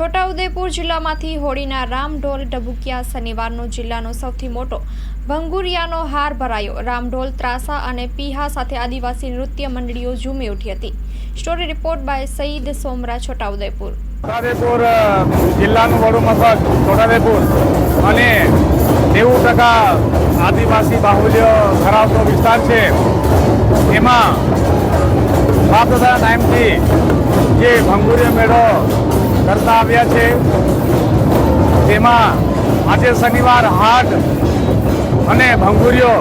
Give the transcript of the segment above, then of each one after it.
છોટાઉદેપુર જિલ્લામાંથી હોળીના રામઢોલ ડબુકિયા શનિવારનો જિલ્લાનો સૌથી મોટો ભંગુરિયાનો હાર ભરાયો. રામઢોલ, ત્રાસા અને પીહા સાથે આદિવાસી નૃત્ય મંડળીઓ ઝૂમી ઉઠી હતી. Story report by Saeed Somra, Chhota Udepur. Chhota Udepur જિલ્લાનું વડું મથક, છોટાઉદેપુર. અને નેવું ટકા આદિવાસી બાહુલ્ય ધરાવતો વિસ્તાર છે. એમાં બાપ દાદા ટાઈમથી જે ભંગુરિયા મેળો કરતા આવ્યા છે. તેમાં આજે શનિવાર હાટ અને ભંગુરીઓ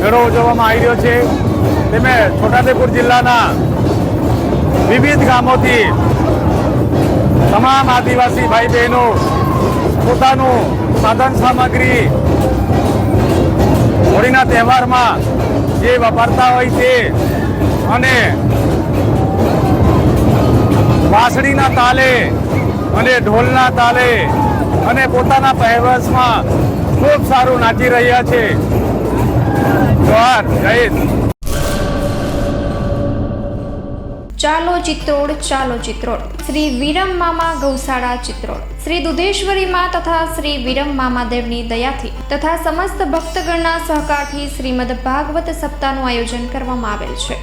મેળો ઉજવવામાં આવી રહ્યો છે. તેમાં છોટાદેપુર જિલ્લાના વિવિધ ગામોથી તમામ આદિવાસી ભાઈ બહેનો પોતાનું સાધન સામગ્રી હોળીના તહેવારમાં જે વાપરતા હોય તે અને વાંસળીના તાલે અને ઢોલના તાલે અને પોતાના પહેરવેશમાં ખૂબ સારું નાચી રહ્યા છે. જોહાર, જય ચાલો ચિત્રોડ ચાલો ચિત્રોડ. શ્રી વિરમ મામા ગૌશાળા ચિત્રોડ. શ્રી દુધેશ્વરી માં તથા શ્રી વિરમ મામાદેવની દયાથી તથા સમસ્ત ભક્તગણના સહકારથી શ્રીમદ ભાગવત સપ્તાહનું આયોજન કરવામાં આવેલ છે.